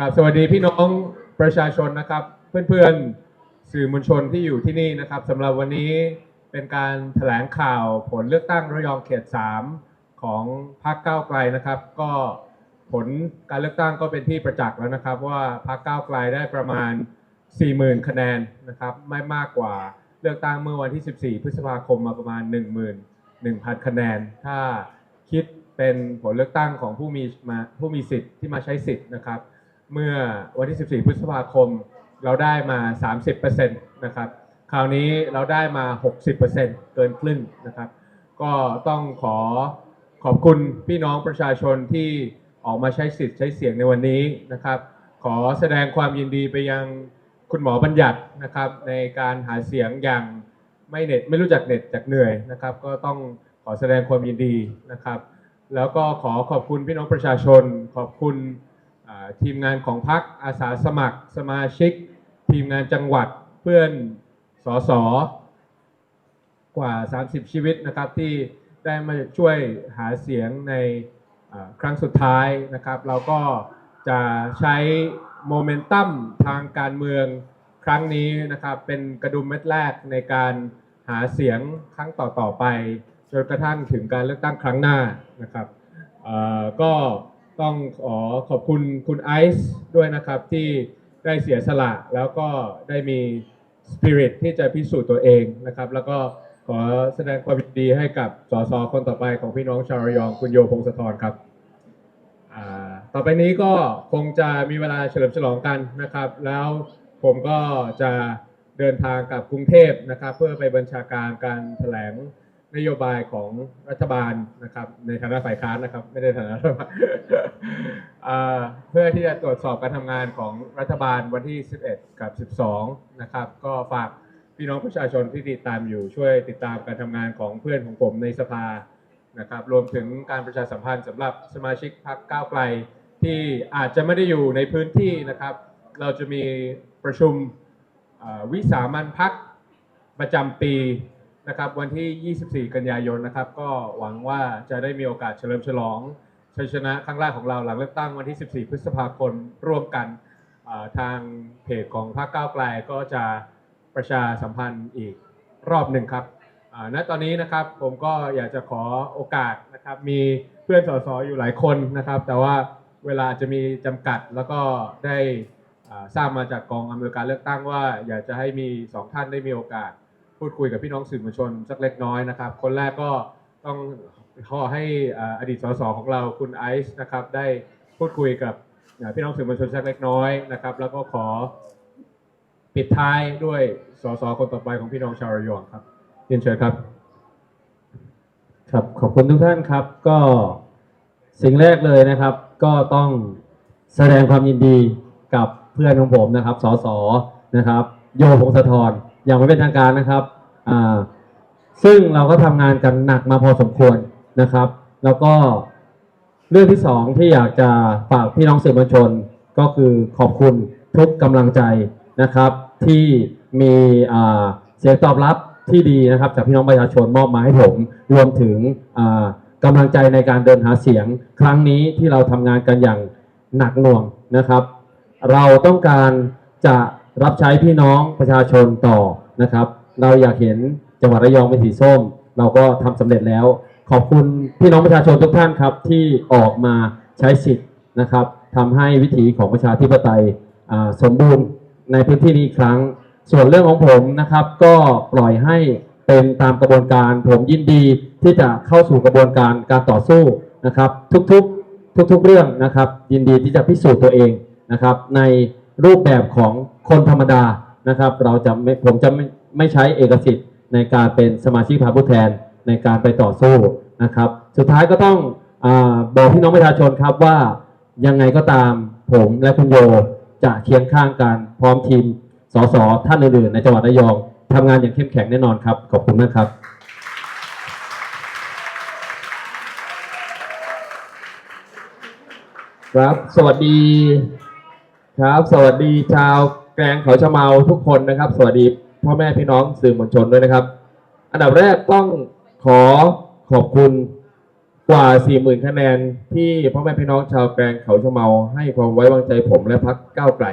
กับสวัสดีพี่น้องประชาชนนะครับ เพื่อนๆสื่อมวลชนที่อยู่ที่นี่นะครับสำหรับวันนี้เป็นการแถลงข่าวผลเลือกตั้งระยองเขต 3 ของพรรคก้าวไกลนะครับ ก็ผลการเลือกตั้งก็เป็นที่ประจักษ์แล้วนะครับ ว่าพรรคก้าวไกลได้ประมาณ 40,000 คะแนนนะครับไม่มากกว่าเลือกตั้งเมื่อวันที่ 14 พฤษภาคมมาประมาณ 11,000 คะแนน ถ้าคิดเป็นผลเลือกตั้งของผู้มีมาผู้มีสิทธิ์ที่มาใช้สิทธิ์นะครับ เมื่อวันที่ 14 พฤษภาคม เราได้มา 30%นะครับ คราวนี้เราได้มา 60%เกินครึ่งนะครับ ก็ต้องขอขอบคุณพี่น้องประชาชนที่ออกมาใช้สิทธิ์ใช้เสียงในวันนี้นะครับ ขอแสดงความยินดีไปยังคุณหมอบัญญัตินะครับ ในการหาเสียงอย่างไม่เหน็ดไม่รู้จักเหน็ดจากเหนื่อยนะครับ ก็ต้องขอแสดงความยินดีนะครับ แล้วก็ขอขอบคุณพี่น้องประชาชน ขอบคุณ ทีมงานของพักอาสาสมัครสมาชิก ทีมงานจังหวัดเพื่อนสสกว่า 30 ชีวิตนะครับที่ได้มาช่วยหาเสียงในครั้งสุดท้ายนะครับ เราก็จะใช้โมเมนตัมทางการเมืองครั้งนี้นะครับเป็นกระดุมเม็ดแรกในการหาเสียงครั้งต่อๆไปจนกระทั่งถึงการเลือกตั้งครั้งหน้านะครับก็ ต้องขอขอบคุณคุณไอซ์ด้วยนะครับที่ได้เสียสละแล้วก็ได้มีสปิริตที่จะพิสูจน์ตัวเองนะครับ แล้วก็ขอแสดงความยินดีให้กับสสคนต่อไปของพี่น้องชาวระยองคุณโยพงศธรครับต่อไปนี้ก็คงจะมีเวลาเฉลิมฉลองกันนะครับ แล้วผมก็จะเดินทางกลับกรุงเทพนะครับ เพื่อไปบัญชาการการแถลง นโยบายของรัฐบาลนะครับ ในฐานะฝ่ายค้านนะครับ ไม่ได้ฐานะรัฐบาลเพื่อที่จะตรวจสอบการทำงานของรัฐบาลวันที่ 11 กับ 12 นะครับ ก็ฝากพี่น้องประชาชนที่ติดตามอยู่ช่วยติดตามการทำงานของเพื่อนของผมในสภานะครับ รวมถึงการประชาสัมพันธ์สำหรับสมาชิกพรรคก้าวไกล ที่อาจจะไม่ได้อยู่ในพื้นที่นะครับ เราจะมีประชุมวิสามันพักประจำปี นะครับวันที่ 24 กันยายนนะครับ ก็หวังว่าจะได้มีโอกาสเฉลิมฉลองชัยชนะครั้งแรกของเราหลังเลือกตั้งวันที่ 14 พฤษภาคมร่วมกันทางเพจของพรรคก้าวไกลก็จะประชาสัมพันธ์อีกรอบหนึ่งครับณตอนนี้นะครับผมก็อยากจะขอโอกาสนะครับมีเพื่อนสสอยู่หลายคนนะครับ แต่ว่าเวลาจะมีจำกัดแล้วก็ได้ทราบมาจากกองอำนวยการเลือกตั้งว่า อยากจะให้มีสองท่านได้มีโอกาส พูดคุยกับพี่น้องสื่อมวลชนสักเล็กน้อยนะครับ คนแรกก็ต้องขอให้อดีตสสของเราคุณไอซ์นะครับได้พูดคุยกับพี่น้องสื่อมวลชนสักเล็กน้อยนะครับ แล้วก็ขอปิดท้ายด้วยสสคนต่อไปของพี่น้องชาวระยองครับเรียนเชิญครับครับขอบคุณทุกท่านครับ ก็สิ่งแรกเลยนะครับ ก็ต้องแสดงความยินดีกับเพื่อนของผมนะครับสสนะครับ โยพงศธร อย่างไม่เป็นทางการนะครับอ่าซึ่งเราก็ทำงานกันหนักมาพอสมควรนะครับ แล้วก็เรื่องที่สองที่อยากจะฝากพี่น้องสื่อมวลชนก็คือขอบคุณทุกกำลังใจนะครับ ที่มีอ่าเสียงตอบรับที่ดีนะครับ จากพี่น้องประชาชนมอบมาให้ผมรวมถึงอ่ากำลังใจในการเดินหาเสียง ครั้งนี้ที่เราทำงานกันอย่างหนักหน่วงนะครับ เราต้องการจะ รับใช้พี่น้องประชาชนต่อนะครับ เราอยากเห็นจังหวัดระยองเป็นสีส้ม เราก็ทำสำเร็จแล้ว ขอบคุณพี่น้องประชาชนทุกท่านครับที่ออกมาใช้สิทธิ์นะครับทำให้วิถีของประชาธิปไตยสมบูรณ์ในพื้นที่นี้อีกครั้ง ส่วนเรื่องของผมนะครับก็ปล่อยให้เป็นตามกระบวนการผมยินดีที่จะเข้าสู่กระบวนการการต่อสู้นะครับ ทุกๆทุกๆเรื่องนะครับ ยินดีที่จะพิสูจน์ตัวเองนะครับใน รูปแบบของคนธรรมดานะครับ เราจะไม่ผมจะไม่ไม่ใช้เอกสิทธิ์ในการเป็นสมาชิกสภาผู้แทนในการไปต่อสู้นะครับ สุดท้ายก็ต้องอบอกพี่น้องประชาชนครับว่ายังไงก็ตามผมและคุณโยจะเคียงข้างกันพร้อมทีมสสท่านอื่นๆในจังหวัดระยองทำงานอย่างเข้มแข็งแน่นอนครับ ขอบคุณมากครับครับ สวัสดี ครับ สวัสดีชาวแกลงเขาชะเมาทุกคนนะครับ สวัสดีพ่อแม่พี่น้องสื่อมวลชนด้วยนะครับ อันดับแรกต้องขอขอบคุณกว่า 40,000 คะแนนที่พ่อแม่พี่น้องชาวแกลงเขาชะเมาให้ความไว้วางใจผมและพักก้าวไกล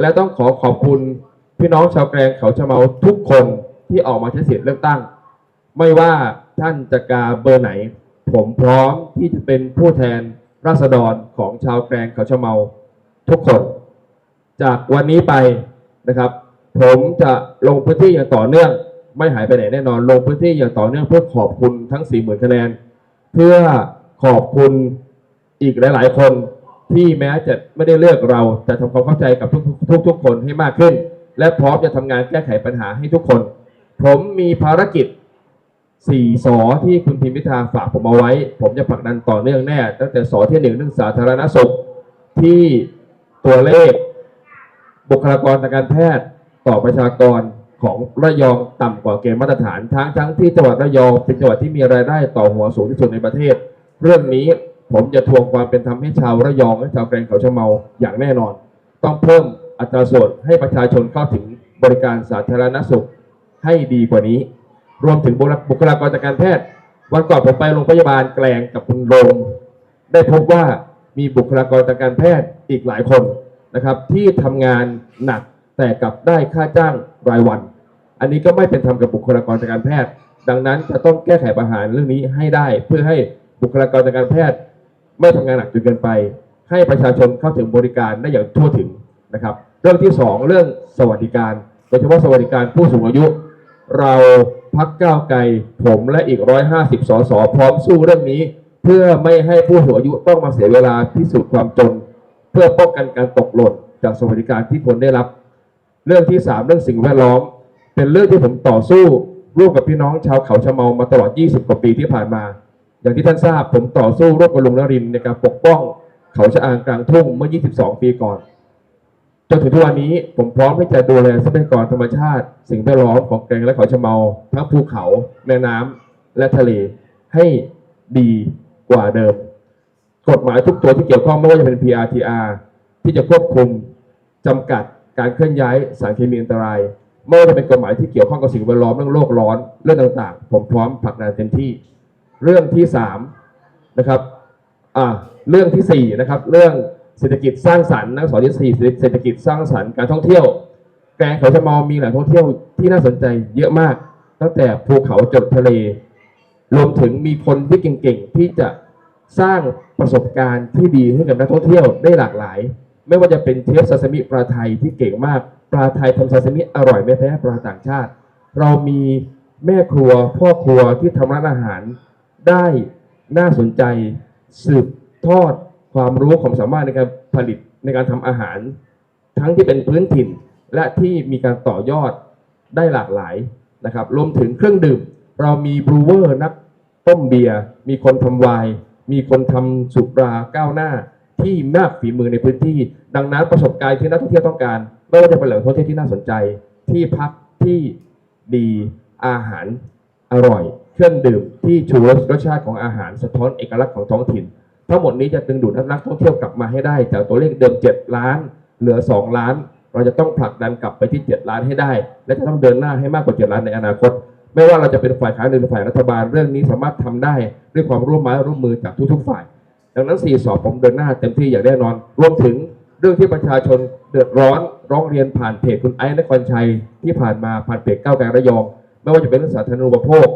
และต้องขอขอบคุณพี่น้องชาวแกลงเขาชะเมาทุกคนที่ออกมาใช้สิทธิ์เลือกตั้ง ไม่ว่าท่านจะกาเบอร์ไหน ผมพร้อมที่จะเป็นผู้แทนราษฎรของชาวแกลงเขาชะเมา ทุกคน จากวันนี้ไปนะครับ ผมจะลงพื้นที่อย่างต่อเนื่อง ไม่หายไปไหนแน่นอน ลงพื้นที่อย่างต่อเนื่องเพื่อขอบคุณทั้ง 40,000คะแนน เพื่อขอบคุณอีกหลาย ๆ คนที่แม้จะไม่ได้เลือกเราแต่ทำความเข้าใจกับทุกทุกทุกๆคนให้มากขึ้น และพร้อมจะทำงานแก้ไขปัญหาให้ทุกคน ผมมีภารกิจสี่สอที่คุณพิมพิธาฝากผมเอาไว้ ผมจะผลักดันต่อเนื่องแน่ ตั้งแต่สอที่หนึ่งเรื่องสาธารณสุขที่ ตัวเลข บุคลากรทางการแพทย์ต่อประชากรของระยองต่ำกว่าเกณฑ์มาตรฐาน ทั้งทั้งที่จังหวัดระยองเป็นจังหวัดที่มีรายได้ต่อหัวสูงที่สุดในประเทศ เรื่องนี้ผมจะทวงความเป็นธรรมให้ชาวระยองและชาวแกรงเขาชะเมาอย่างแน่นอน ต้องเพิ่มอัตราส่วนให้ประชาชนเข้าถึงบริการสาธารณสุขให้ดีกว่านี้ รวมถึงบุคลากรทางการแพทย์ วันก่อนผมไปโรงพยาบาลแกลงกับคุณโรมได้พบว่า มีบุคลากรทางการแพทย์อีกหลายคนนะครับ ที่ทำงานหนักแต่กลับได้ค่าจ้างรายวัน อันนี้ก็ไม่เป็นธรรมกับบุคลากรทางการแพทย์ ดังนั้นจะต้องแก้ไขปัญหาเรื่องนี้ให้ได้ เพื่อให้บุคลากรทางการแพทย์ ไม่ทำงานหนักจนเกินไป ให้ประชาชนเข้าถึงบริการได้อย่างทั่วถึงนะครับเรื่องที่สองเรื่องสวัสดิการโดยเฉพาะสวัสดิการผู้สูงอายุ เราพักก้าวไกลผมและอีก 150สสพร้อมสู้เรื่องนี้ เพื่อไม่ให้ผู้สูงอายุต้องมาเสียเวลาพิสูจน์ความจน เพื่อป้องกันการตกหล่นจากสวัสดิการที่คนได้รับ เรื่องที่ 3 เรื่องสิ่งแวดล้อม เป็นเรื่องที่ผมต่อสู้ร่วมกับพี่น้องชาวเขาชะเมามาตลอด 20 กว่าปีที่ผ่านมา อย่างที่ท่านทราบผมต่อสู้ร่วมกับลุงนรินในการปกป้อง เขาชะอางกลางทุ่งเมื่อ 22 ปีก่อนจนถึงทุกวันนี้ผมพร้อมที่จะดูแลทรัพยากรธรรมชาติ สิ่งแวดล้อมของแกงและเขาชะเมา ทั้งภูเขาแม่น้ำและทะเลให้ดี กว่าเดิม กฎหมายทุกตัวที่เกี่ยวข้องไม่ว่าจะเป็น PRTR ที่จะควบคุมจำกัดการเคลื่อนย้ายสารเคมีอันตราย ไม่ว่าจะเป็นกฎหมายที่เกี่ยวข้องกับสิ่งแวดล้อมเรื่องโลกร้อนเรื่องต่างๆ ผมพร้อมผลักดันเต็มที่ เรื่องที่สามนะครับอ่าเรื่องที่สี่นะครับเรื่องเศรษฐกิจสร้างสรรค์นักสอนที่สี่เศรษฐกิจสร้างสรรค์การท่องเที่ยวแกงเขาชะมามีแหล่งท่องเที่ยวที่น่าสนใจเยอะมาก ตั้งแต่ภูเขาจดทะเล รวมถึงมีคนที่เก่งๆ ที่จะ สร้างประสบการณ์ที่ดีให้กับนักท่องเที่ยวได้หลากหลาย ไม่ว่าจะเป็นเชฟซาซิมิปลาไทยที่เก่งมากปลาไทยทำซาซิมิอร่อยไม่แพ้ปลาต่างชาติ เรามีแม่ครัวพ่อครัวที่ทำร้านอาหารได้น่าสนใจสืบทอดความรู้ความสามารถในการผลิตในการทำอาหาร ทั้งที่เป็นพื้นถิ่นและที่มีการต่อยอดได้หลากหลายนะครับรวมถึงเครื่องดื่ม เรามีบรูเวอร์นักต้มเบียร์มีคนทำไวน์ มีคนทำสุราก้าวหน้าที่มากฝีมือในพื้นที่ ดังนั้นประสบการณ์ที่นักท่องเที่ยวต้องการ ไม่ว่าจะเป็นแหล่งท่องเที่ยวที่น่าสนใจ ที่พักที่ดีอาหารอร่อย เครื่องดื่มที่ชูรสรสชาติของอาหารสะท้อนเอกลักษณ์ของท้องถิ่น ทั้งหมดนี้จะดึงดูดนักท่องเที่ยวกลับมาให้ได้ จากตัวเลขเดิม 7 ล้าน เหลือ 2 ล้าน เราจะต้องผลักดันกลับไปที่ 7 ล้านให้ได้ และจะต้องเดินหน้าให้มากกว่า 7 ล้านในอนาคต ไม่ว่าเราจะเป็นฝ่ายค้านหรือฝ่ายรัฐบาลเรื่องนี้สามารถทำได้ด้วยความร่วมไม้ร่วมมือจากทุกๆฝ่าย ดังนั้นสี่สอบผมเดินหน้าเต็มที่อย่างแน่นอน รวมถึงเรื่องที่ประชาชนเดือดร้อนร้องเรียนผ่านเพจคุณไอ้นครชัยที่ผ่านมาผ่านเพจก้าวไกลระยอง ไม่ว่าจะเป็นเรื่องสาธารณูปโภค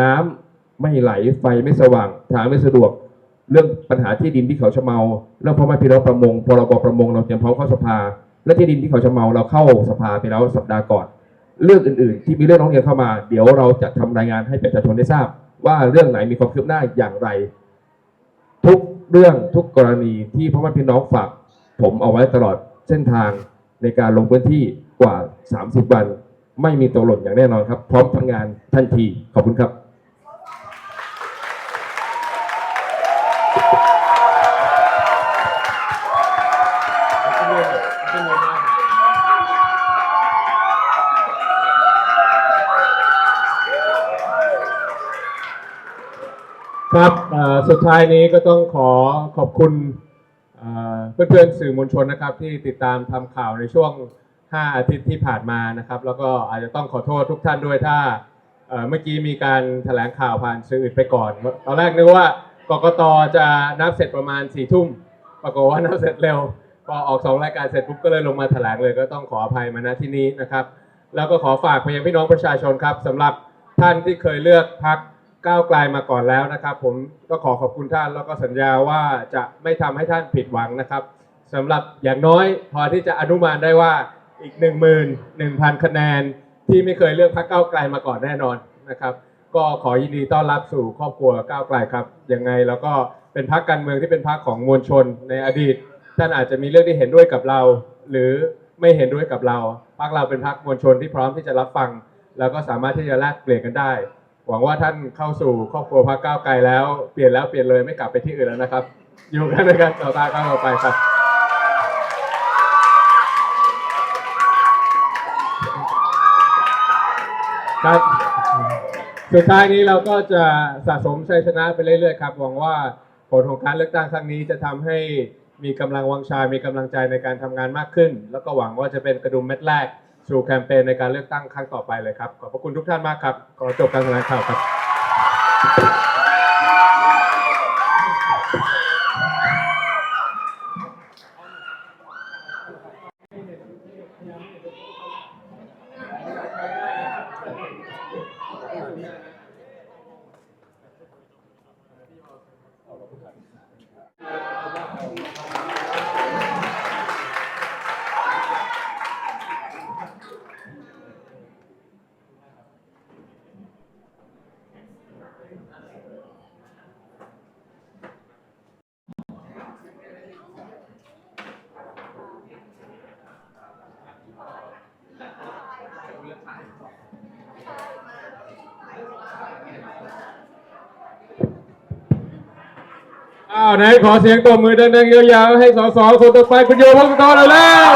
น้ำไม่ไหลไฟไม่สว่างทางไม่สะดวก เรื่องปัญหาที่ดินที่เขาชะเมาเรื่องพ่อแม่พี่น้องประมงพรบประมงเราเตรียมพร้อมเข้าสภาและที่ดินที่เขาชะเมาเราเข้าสภาไปแล้วสัปดาห์ก่อน เรื่องอื่นๆ ที่มีเรื่องร้องเรียนเข้ามา เดี๋ยวเราจะทำรายงานให้ประชาชนได้ทราบ ว่าเรื่องไหนมีความคืบหน้าอย่างไร ทุกเรื่องทุกกรณีที่พ่อแม่พี่น้องฝากผมเอาไว้ตลอดเส้นทางในการลงพื้นที่กว่า 30 วัน ไม่มีตกหล่นอย่างแน่นอนครับ พร้อมทำงานทันทีขอบคุณครับ ครับสุดท้ายนี้ก็ต้องขอขอบคุณเอ่อเพื่อนๆสื่อมวลชนนะครับ ที่ติดตามทำข่าวในช่วง 5 อาทิตย์ที่ผ่านมานะครับ แล้วก็อาจจะต้องขอโทษทุกท่านด้วยถ้าเมื่อกี้มีการแถลงข่าวผ่านสื่ออื่นไปก่อนตอนแรกนึกว่ากกตจะนับเสร็จประมาณสี่ทุ่มปรากฏว่านับเสร็จเร็วพอออกสองรายการเสร็จปุ๊บก็เลยลงมาแถลงเลยก็ต้องขออภัยมาณที่นี้นะครับ แล้วก็ขอฝากไปยังพี่น้องประชาชนครับสำหรับท่านที่เคยเลือกพัก ก้าวไกลมาก่อนแล้วนะครับ ผมก็ขอขอบคุณท่านแล้วก็สัญญาว่าจะไม่ทำให้ท่านผิดหวังนะครับสำหรับอย่างน้อยพอที่จะอนุมานได้ว่าอีก 1 1 0 0 0 คะแนน ที่ไม่เคยเลือกพักก้าวไกลมาก่อนแน่นอนนะครับ ก็ขอยินดีต้อนรับสู่ครอบครัวก้าวไกลครับยังไงแล้วก็เป็นพักการเมืองที่เป็นพักของมวลชนในอดีต ท่านอาจจะมีเรื่องที่เห็นด้วยกับเรา หรือไม่เห็นด้วยกับเราพักเราเป็นพักมวลชนที่พร้อมที่จะรับฟัง แล้วก็สามารถที่จะแลกเปลี่ยนกันได้ หวังว่าท่านเข้าสู่ครอบครัวพักก้าวไกลแล้วเปลี่ยนแล้วเปลี่ยนเลยไม่กลับไปที่อื่นแล้วนะครับ อยู่กันในการต่อตาก้าวต่อไปครับครับสุดท้ายนี้เราก็จะสะสมชัยชนะไปเรื่อยๆครับหวังว่าผลของการเลือกตั้งครั้งนี้จะทำให้มีกำลังวังชา มีกำลังใจในการทำงานมากขึ้น แล้วก็หวังว่าจะเป็นกระดุมเม็ดแรก สู่แคมเปญในการเลือกตั้งครั้งต่อไปเลยครับ ขอบพระคุณทุกท่านมากครับ ขอจบการแถลงข่าวครับ อ้าวไหนขอเสียงตบมือดังๆยาวๆให้สสคนต่อไปคุณโยพงศธรเลยแล้ว